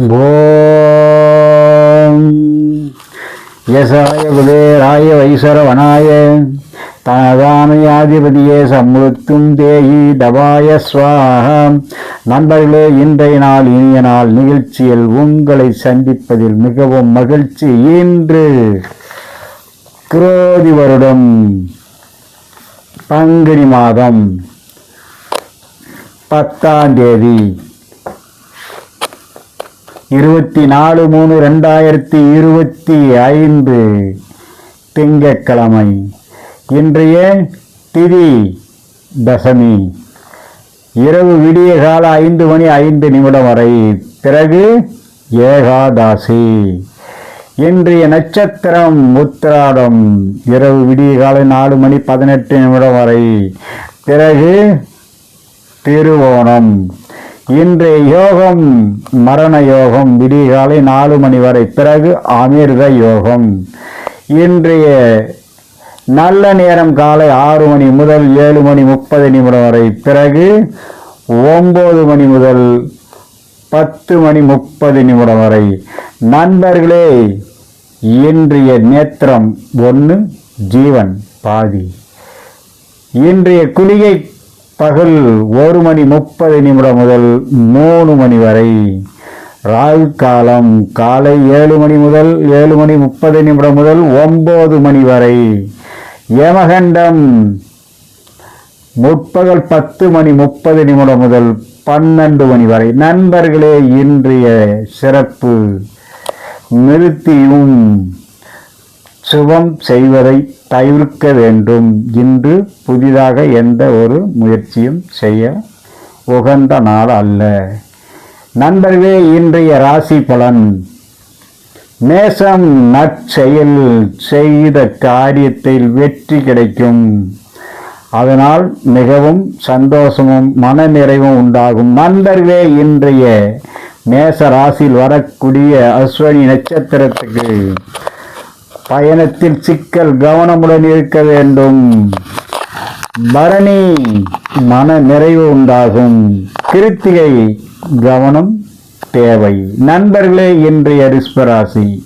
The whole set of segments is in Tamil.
ஓம். யசாய குபேராய வைசரவனாய தனதானயாதிபதியே சம்முத்தும் தேகி தபாய ஸ்வாகம் நண்பர்களே இன்றைய நாள் இனிய நாள் நிகழ்ச்சியில் உங்களை சந்திப்பதில் மிகவும் மகிழ்ச்சி. இன்று குரோதி வருடம் பங்குனி மாதம் பத்தாம் தேதி. இருபத்தி நாலு மூணு ரெண்டாயிரத்தி இருபத்தி ஐந்து திங்கட்கிழமை. இன்றைய திதி தசமி. இரவு விடிய கால ஐந்து மணி ஐந்து நிமிடம் வரை. பிறகு ஏகாதாசி. இன்றைய நட்சத்திரம் உத்திராடம். இரவு விடிய காலை நாலு மணி பதினெட்டு நிமிடம் வரை. பிறகு திருவோணம். இன்றைய யோகம் மரண யோகம் விடிகாலை நாலு மணி வரை. பிறகு அமிர்த யோகம். இன்றைய நல்ல நேரம் காலை ஆறு மணி முதல் ஏழு மணி முப்பது நிமிடம் வரை. பிறகு ஒம்பது மணி முதல் பத்து மணி முப்பது நிமிடம் வரை. நண்பர்களே இன்றைய நேத்திரம் ஒன்று ஜீவன் பாதி. இன்றைய குளிகை பகல் ஒரு மணி முப்பது நிமிடம் முதல் மூணு மணி வரை. ராகு காலம் காலை ஏழு மணி முதல் ஏழு மணி முப்பது நிமிடம் முதல் ஒன்பது மணி வரை. யமகண்டம் முற்பகல் பத்து மணி முப்பது நிமிடம் முதல் பன்னெண்டு மணி வரை. நண்பர்களே இன்றைய சிறப்பு. நிறுத்தியும் சுபம் செய்வதை தவிர்க்க வேண்டும். இன்று புதிதாக எந்த ஒரு முயற்சியும் செய்ய உகந்த நாள் அல்ல. நண்பர்களே இன்றைய ராசி பலன். மேசம் நற்செயல் செய்த காரியத்தில் வெற்றி கிடைக்கும். அதனால் மிகவும் சந்தோஷமும் மனநிறைவும் உண்டாகும். நண்பர்களே இன்றைய மேச ராசியில் வரக்கூடிய அஸ்வனி நட்சத்திரத்துக்கு பயணத்தில் சிக்கல் கவனமுடன் இருக்க வேண்டும். பரணி மன நிறைவு உண்டாகும். கிருத்திகை கவனம் தேவை. நண்பர்களே இன்றைய ரிஸ்பராசி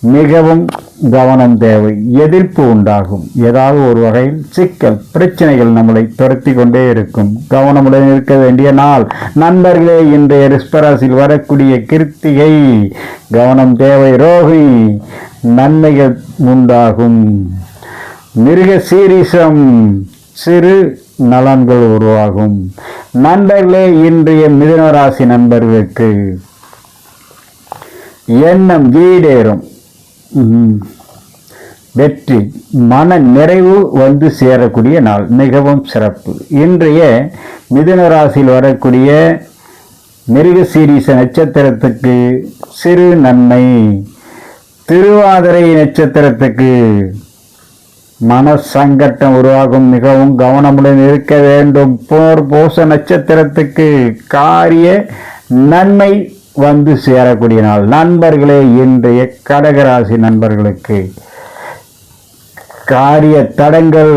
மிகவும் கவனம் தேவை எதிர்ப்பு உண்டாகும். ஏதாவது ஒரு வகையில் சிக்கல் பிரச்சனைகள் நம்மளை துரத்தி கொண்டே இருக்கும். கவனமுடன் இருக்க வேண்டிய நாள். நண்பர்களே இன்றைய ரிஸ்பராசில் வரக்கூடிய கிருத்திகை. கவனம் தேவை ரோஹி. நன்மைகள் உண்டாகும். மிருக சீரிசம் சிறு நலன்கள் உருவாகும். நண்பர்களே இன்றைய மிதுனராசி நண்பர்களுக்கு எண்ணம் வீடேறும் வெற்றி மன நிறைவு வந்து சேரக்கூடிய நாள் மிகவும் சிறப்பு. இன்றைய மிதுன ராசியில் வரக்கூடிய மிருகசீரிச நட்சத்திரத்துக்கு சிறு நன்மை. திருவாதிரை நட்சத்திரத்துக்கு மன சங்கட்டம் உருவாகும் மிகவும் கவனமுடன் இருக்க வேண்டும். போர் பூச நட்சத்திரத்துக்கு காரிய நன்மை வந்து சேரக்கூடிய நாள். நண்பர்களே இன்றைய கடகராசி நண்பர்களுக்கு காரிய தடங்கள்.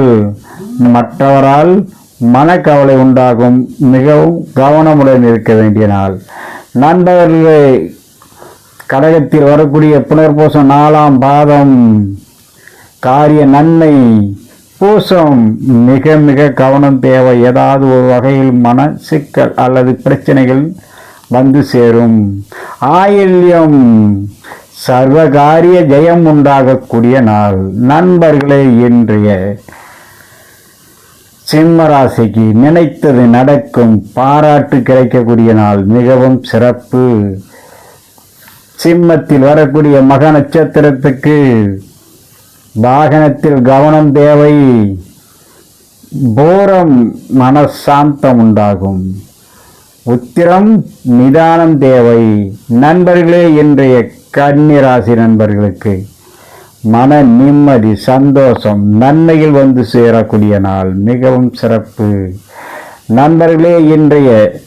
மற்றவரால் மனக்கவலை உண்டாகும் மிகவும் கவனமுடன் இருக்க வேண்டிய நாள். நண்பர்களே கடகத்தில் வரக்கூடிய புனர்பூசம் நாலாம் பாதம். காரிய நன்மை பூசம். மிக மிக கவனம் தேவை. ஏதாவது ஒரு வகையில் மன சிக்கல் அல்லது பிரச்சனைகள் வந்து சேரும். ஆயில்யம் சர்வகாரிய ஜெயம் உண்டாகக்கூடிய நாள். நண்பர்களே இன்றைய சிம்மராசிக்கு நினைத்தது நடக்கும். பாராட்டு கிடைக்கக்கூடிய நாள். மிகவும் சிறப்பு. சிம்மத்தில் வரக்கூடிய மக நட்சத்திரத்துக்கு வாகனத்தில் கவனம் தேவை. போரம் மனசாந்தம் உண்டாகும். உத்திரம் நிதானம் தேவை. நண்பர்களே இன்றைய கன்னிராசி நண்பர்களுக்கு மன நிம்மதி சந்தோஷம் நன்மையில் வந்து சேரக்கூடிய நாள் மிகவும் சிறப்பு. நண்பர்களே இன்றைய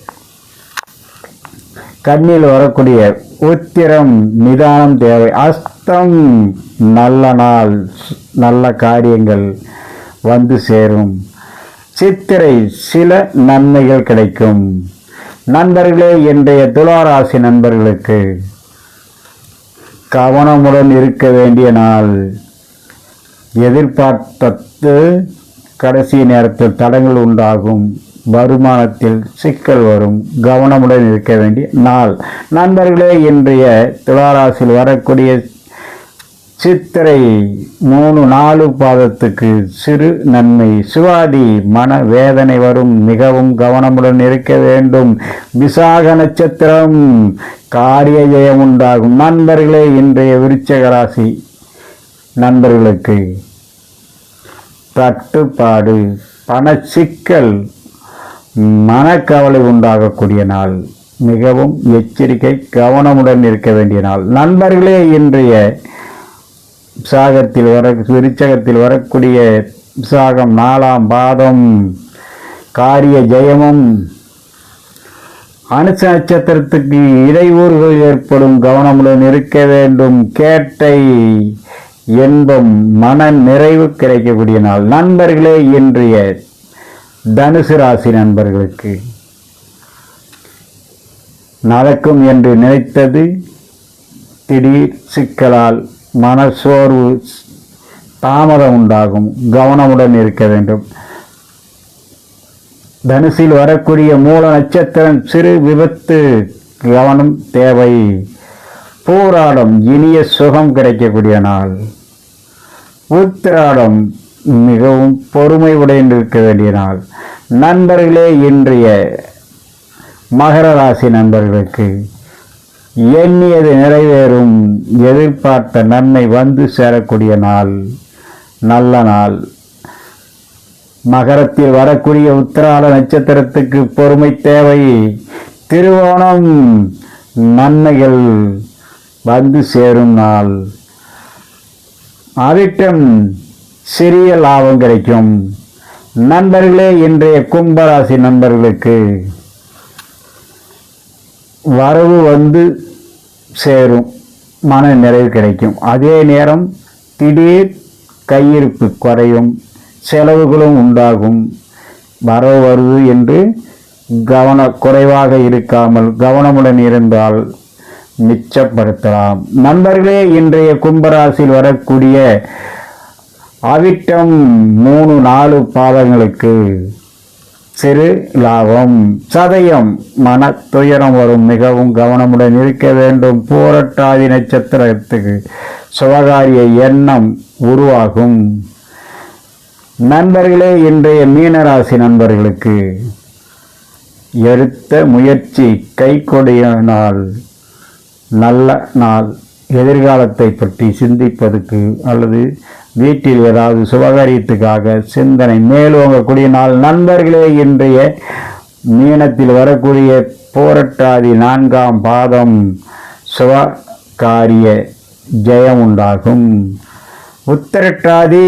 கண்ணில் வரக்கூடிய உத்திரம் நிதானம் தேவை. அஸ்தம் நல்ல நாள் நல்ல காரியங்கள் வந்து சேரும். சித்திரை சில நன்மைகள் கிடைக்கும். நண்பர்களே இன்றைய துளாராசி நண்பர்களுக்கு கவனமுடன் இருக்க வேண்டிய நாள். எதிர்பார்த்தது கடைசி நேரத்தில் தடங்கள் உண்டாகும். வருமானத்தில் சிக்கல் வரும். கவனமுடன் இருக்க வேண்டிய நாள். நண்பர்களே இன்றைய துளாராசியில் வரக்கூடிய சித்திரை மூணு நாலு பாதத்துக்கு சிறு நன்மை. சுவாதி மன வேதனை வரும். மிகவும் கவனமுடன் இருக்க வேண்டும். விசாக நட்சத்திரம் காரிய ஜெயம் உண்டாகும். நண்பர்களே இன்றைய விருச்சக ராசி நண்பர்களுக்கு தட்டுப்பாடு பண சிக்கல் மனக்கவலை உண்டாகக்கூடிய நாள். மிகவும் எச்சரிக்கை கவனமுடன் இருக்க வேண்டிய நாள். நண்பர்களே இன்றைய சாகத்தில் வர விருச்சகத்தில் வரக்கூடிய சாகம் நாலாம் பாதம் காரிய ஜெயமும் அனுச நட்சத்திரத்துக்கு இடையூறுகள் ஏற்படும் கவனமுடன் இருக்க வேண்டும். கேட்டை என்பம் மன நிறைவு கிடைக்கக்கூடிய நாள். நண்பர்களே இன்றைய தனுசு ராசி நண்பர்களுக்கு நடக்கும் என்று நினைத்தது திடீர் சிக்கலால் மனச்சோர்வு தாமதம் உண்டாகும் கவனமுடன் இருக்க வேண்டும். தனுசில் வரக்கூடிய மூல நட்சத்திரம் சிறு விபத்து. கவனம் தேவை. பூராடம் இனிய சுகம் கிடைக்கக்கூடிய நாள். உத்திராடம் மிகவும் பொறுமை உடைந்து இருக்க வேண்டிய நாள். நண்பர்களே இன்றைய மகர ராசி நண்பர்களுக்கு எண்ணியது நிறைவேறும். எதிர்பார்த்த நன்மை வந்து சேரக்கூடிய நாள் நல்ல நாள். மகரத்தில் வரக்கூடிய உத்திரால நட்சத்திரத்துக்கு பொறுமை தேவை. திருவோணம் நன்மைகள் வந்து சேரும் நாள். அவிட்டம் சிறிய லாபம் கிடைக்கும். நண்பர்களே இன்றைய கும்பராசி நண்பர்களுக்கு வரவு வந்து சேரும். மன நிறைவு கிடைக்கும். அதே நேரம் திடீர் கையிருப்பு குறையும். செலவுகளும் உண்டாகும். வரவு வருது என்று கவன குறைவாக இருக்காமல் கவனமுடன் இருந்தால் மிச்சப்படுத்தலாம். நண்பர்களே இன்றைய கும்பராசியில் வரக்கூடிய அவிட்டம் மூணு நாலு பாதங்களுக்கு சிறு லாபம். சதயம் மன துயரம் வரும். மிகவும் கவனமுடன் இருக்க வேண்டும். போரட்டாதி நட்சத்திரத்துக்கு சுவகாரிய எண்ணம் உருவாகும். நண்பர்களே இன்றைய மீனராசி நண்பர்களுக்கு எடுத்த முயற்சி கைகொடிய நாள் நல்ல நாள். எதிர்காலத்தை பற்றி சிந்திப்பதுக்கு அல்லது வீட்டில் ஏதாவது சுபகாரியத்துக்காக சிந்தனை மேலோங்கக்கூடிய நாள் நண்பர்களே இன்றைய மீனத்தில் வரக்கூடிய போரட்டாதி நான்காம் பாதம் சுபகாரிய ஜெயம் உண்டாகும். உத்தரட்டாதி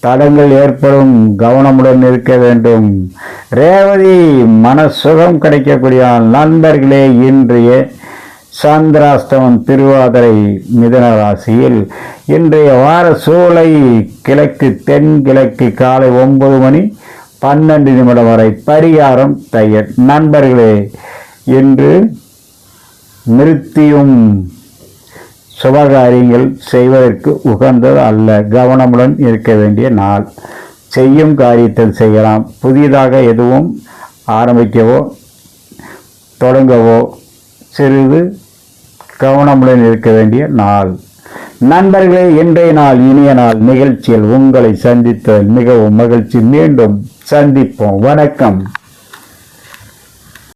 தடங்கள் ஏற்படும் கவனமுடன் இருக்க வேண்டும். ரேவதி மன சுகம் கிடைக்கக்கூடிய நண்பர்களே இன்றைய சந்திராஷ்டமம் திருவாதிரை மிதன ராசியில் இன்றைய வார சூளை கிழக்கு தென்கிழக்கு காலை ஒன்பது மணி பன்னெண்டு நிமிடம் வரை பரிகாரம் தையல் நண்பர்களே இன்று நிறுத்தியும் சுபகாரியங்கள் செய்வதற்கு உகந்தது அல்ல. கவனமுடன் இருக்க வேண்டிய நாள். செய்யும் காரியத்தில் செய்யலாம். புதிதாக எதுவும் ஆரம்பிக்கவோ தொடங்கவோ சிறிது கவனமுடன் இருக்க வேண்டிய நாள். நண்பர்களே இன்றைய நாள் இனிய நாள் நிகழ்ச்சியில் உங்களை சந்தித்ததில் மிகவும் மகிழ்ச்சி. மீண்டும் சந்திப்போம். வணக்கம்.